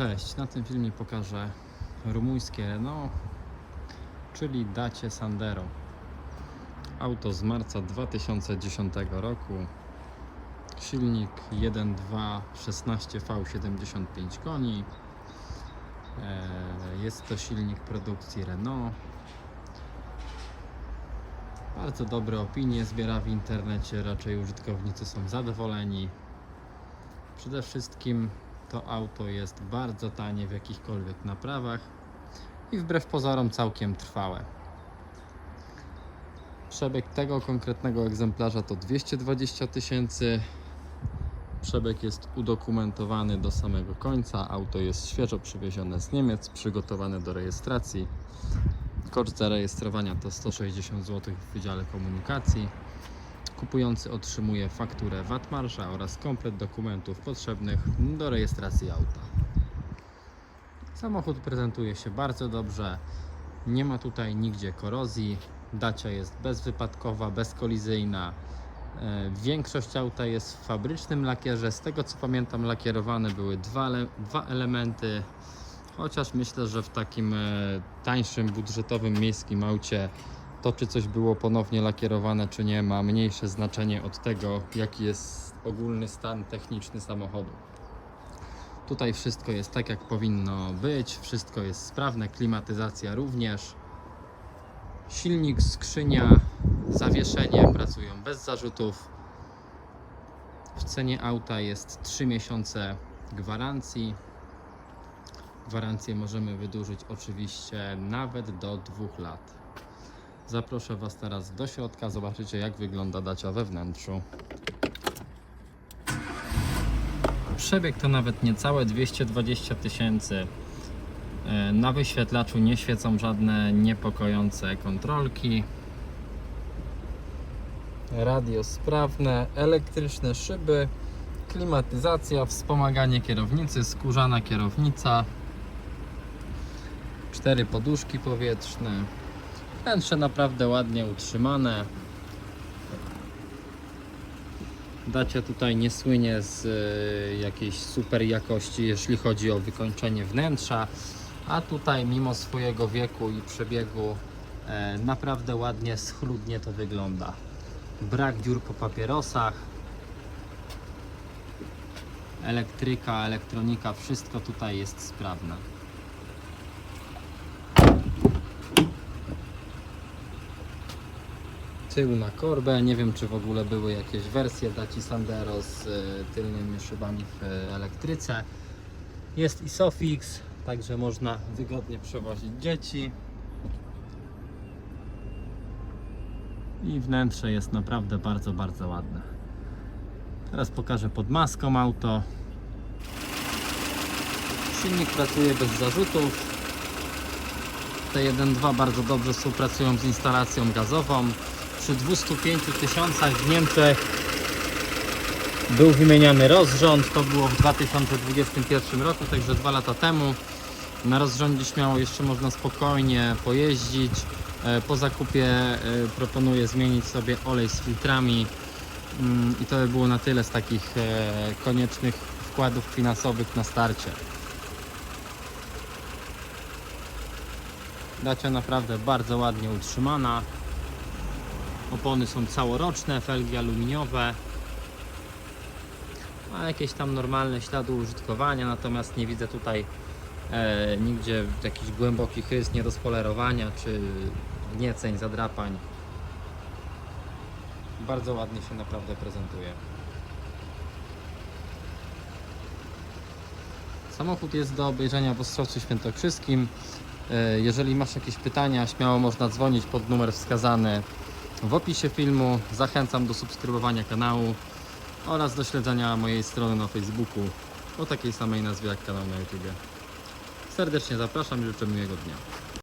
Cześć, na tym filmie pokażę rumuńskie Renault, czyli Dacie Sandero. Auto z marca 2010 roku. Silnik 1.2 16V75 koni. E, Jest to silnik produkcji Renault. Bardzo dobre opinie zbiera w internecie, raczej użytkownicy są zadowoleni. Przede wszystkim to auto jest bardzo tanie w jakichkolwiek naprawach i wbrew pozorom całkiem trwałe. Przebieg tego konkretnego egzemplarza to 220 tysięcy. Przebieg jest udokumentowany do samego końca. Auto jest świeżo przywiezione z Niemiec, przygotowane do rejestracji. Koszt zarejestrowania to 160 zł w Wydziale Komunikacji. Kupujący otrzymuje fakturę VAT marsza oraz komplet dokumentów potrzebnych do rejestracji auta. Samochód prezentuje się bardzo dobrze. Nie ma tutaj nigdzie korozji. Dacia jest bezwypadkowa, bezkolizyjna. E, Większość auta jest w fabrycznym lakierze. Z tego co pamiętam, lakierowane były dwa, dwa elementy. Chociaż myślę, że w takim e, tańszym, budżetowym miejskim aucie to, czy coś było ponownie lakierowane, czy nie, ma mniejsze znaczenie od tego, jaki jest ogólny stan techniczny samochodu. Tutaj wszystko jest tak, jak powinno być, wszystko jest sprawne, klimatyzacja również. Silnik, skrzynia, zawieszenie pracują bez zarzutów. W cenie auta jest 3 miesiące gwarancji. Gwarancję możemy wydłużyć oczywiście nawet do 2 lat. Zaproszę Was teraz do środka, zobaczycie jak wygląda dacia we wnętrzu. Przebieg to nawet niecałe 220 tysięcy. E, Na wyświetlaczu nie świecą żadne niepokojące kontrolki. Radio sprawne, elektryczne szyby, klimatyzacja, wspomaganie kierownicy, skórzana kierownica, cztery poduszki powietrzne. Wnętrze naprawdę ładnie utrzymane. Dacia tutaj nie słynie z y, jakiejś super jakości, jeśli chodzi o wykończenie wnętrza, a tutaj mimo swojego wieku i przebiegu e, naprawdę ładnie, schludnie to wygląda. Brak dziur po papierosach. Elektryka, elektronika, wszystko tutaj jest sprawne. Tył na korbę. Nie wiem, czy w ogóle były jakieś wersje Daci Sandero z e, tylnymi szybami w e, elektryce. Jest Isofix, także można wygodnie przewozić dzieci. I wnętrze jest naprawdę bardzo, bardzo ładne. Teraz pokażę pod maską auto. Silnik pracuje bez zarzutów. Te 1.2 bardzo dobrze współpracują z instalacją gazową przy 205 tysiącach w Niemczech był wymieniany rozrząd. To było w 2021 roku, także dwa lata temu. Na rozrządzie śmiało jeszcze można spokojnie pojeździć. E, Po zakupie e, proponuję zmienić sobie olej z filtrami. Mm, I to by było na tyle z takich e, koniecznych wkładów finansowych na starcie. Dacia naprawdę bardzo ładnie utrzymana. Opony są całoroczne, felgi aluminiowe. Ma jakieś tam normalne ślady użytkowania, natomiast nie widzę tutaj e, nigdzie jakichś głębokich rys, nierozpolerowania czy gnieceń, zadrapań. Bardzo ładnie się naprawdę prezentuje. Samochód jest do obejrzenia w Ostrowcu Świętokrzyskim. E, Jeżeli masz jakieś pytania, śmiało można dzwonić pod numer wskazany w opisie filmu. Zachęcam do subskrybowania kanału oraz do śledzenia mojej strony na Facebooku o takiej samej nazwie jak kanał na YouTube. Serdecznie zapraszam i życzę miłego dnia.